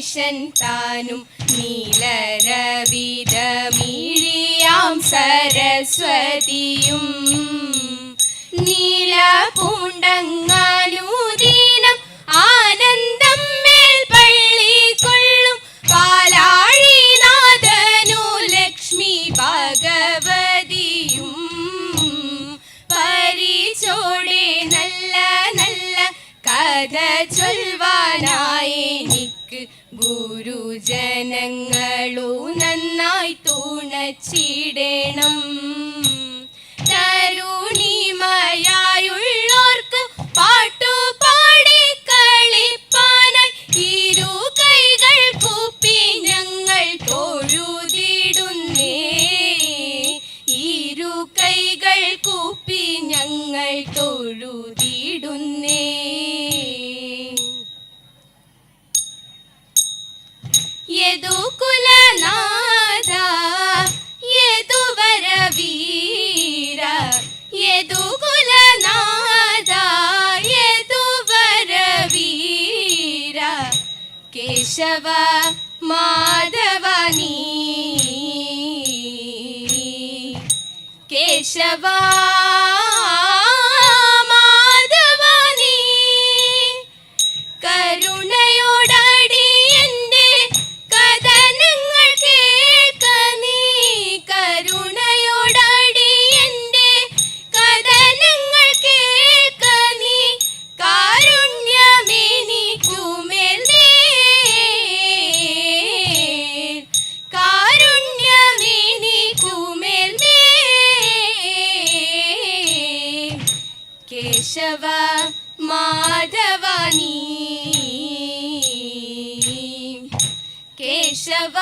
മനുഷ്യൻ താനും നീലരവിതമിഴിയാം സരസ്വതിയും. നീല പൂണ്ട ചൊൽവാനായി. നിക്ക് ഗുരുജനങ്ങളു നന്നായി തുണച്ചിടണം. തരുണിമയായുള്ളോർക്ക് പാട്ടു ఎదుకులనాదా ఎదువర వీర ఎదుకులనాదా ఎదువర వీర. కేశవ మాధవని కేశవా केशव माधवानी केशव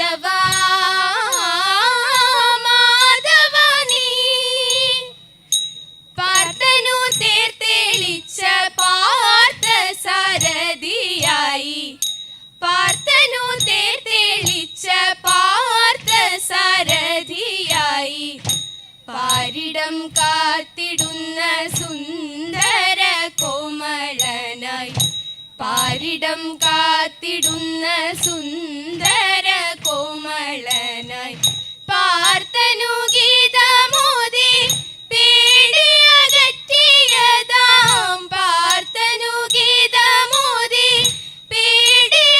കേശവാ പാരിടം കാത്തിടുന്ന സുന്ദര കോമളനായി. പാരിടം കാത്തിടുന്ന സുന്ദര മംഗളനായി പാർത്തനു ഗീതമോദി പേടിയകറ്റിയതാം പാർത്തനു ഗീതമോദി പേടിയകറ്റിയതാം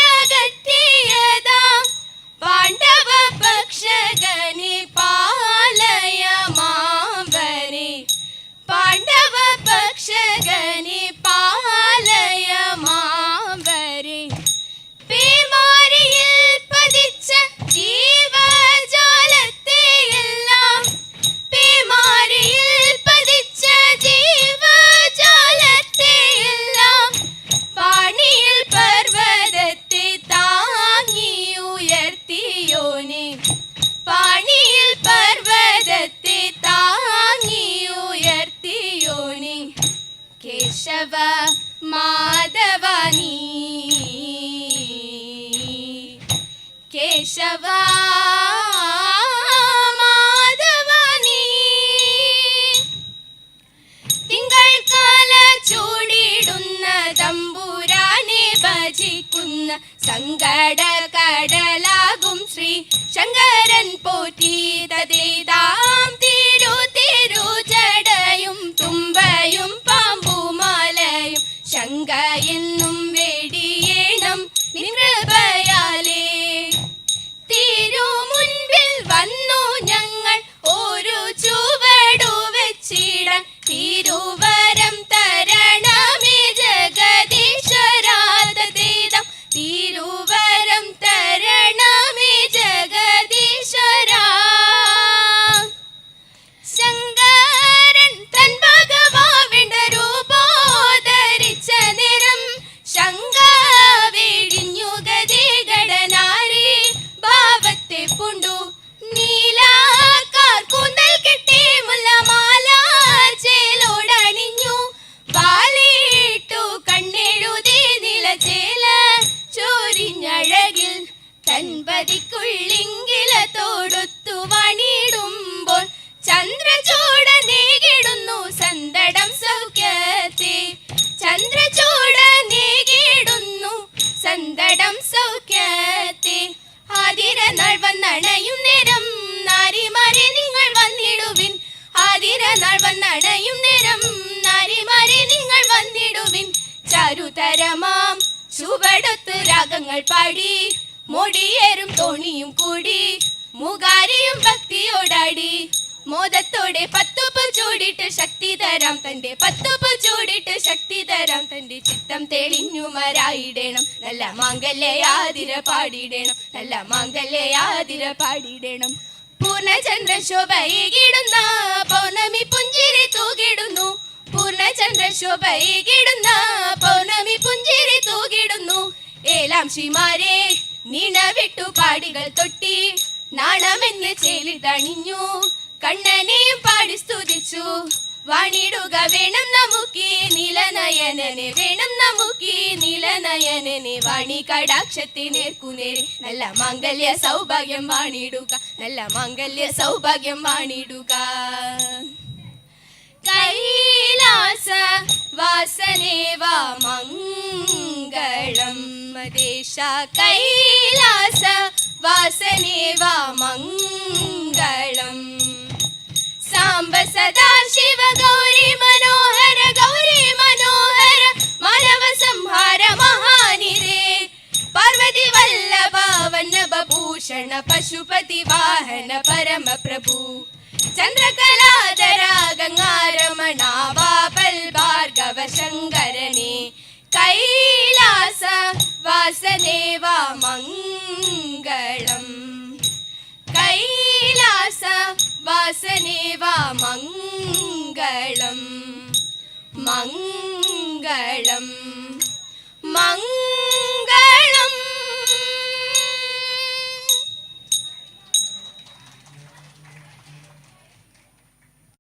പാണ്ഡവ പക്ഷകനി പാലയ മാവനെ. പാണ്ഡവ പക്ഷകനി പാ ഭജിക്കുന്ന സങ്കട കടലാകും ശ്രീ ശങ്കരൻ പോറ്റി തതേതാം തിരു സന്തടം സൗഖ്യത്തെ ആതിര നാൾ വന്നണയും നേരം നാരിമാരെ നിങ്ങൾ വന്നിടുവിൻ. ആതിര നാൾ വന്നണയും നേരം നാരിമാരെ നിങ്ങൾ വന്നിടുവിൻ. ചരുതരമാം ചുവടത്ത് രാഗങ്ങൾ പാടി. മൊടിയേറും തോണിയും കൂടി. മുകാരിയും ഭക്തിയോടാടി. മോദത്തോടെ പത്തുപ്പ് ചൂടിട്ട് ശക്തി തരാം തന്റെ പത്തുപ്പ് ചൂടിട്ട് ശക്തി ചിത്തം തെളിഞ്ഞു മരായിടണം. നല്ല മാംഗല്യാതിര പാടിയിടണം നല്ല മാംഗല്യാതിര പാടിയിടണം പൂർണചന്ദ്ര ശോഭയിടുന്ന പൗർണമി പുഞ്ചിരി തൂകിടുന്നു. പൂർണചന്ദ്ര ശോഭയിടുന്ന പൗർണമി പുഞ്ചിരി തൂകിടുന്നു. ഏലാം ശ്രീമാരെ നീണവിട്ടു പാടികൾ തൊട്ടി. നാണമെന്ന് ചേലി തണിഞ്ഞു. കണ്ണനെയും പാടി സ്തുതിച്ചു. വാണിടുക വേണം നമുക്ക് നിലനയനനെ വേണം നമുക്ക് നിലനയനനെ വാണി കടാക്ഷത്തെ നേർക്കുനേരെ. നല്ല മംഗല്യ സൗഭാഗ്യം വാണിടുക നല്ല മംഗല്യ സൗഭാഗ്യം വാണിടുക. കൈലാസ വാസനേവാ മംഗളം ദേശ കൈലാസ പശുപതി വാഹന പരമ പ്രഭു ചന്ദ്രകലാധര ഗംഗാരമണ വാപൽ ഭാർഗവ ശങ്കരനെ കൈലാസ വാസദേവ മംഗളം. കൈലാസ വാസനേവ മംഗളം. മംഗളം.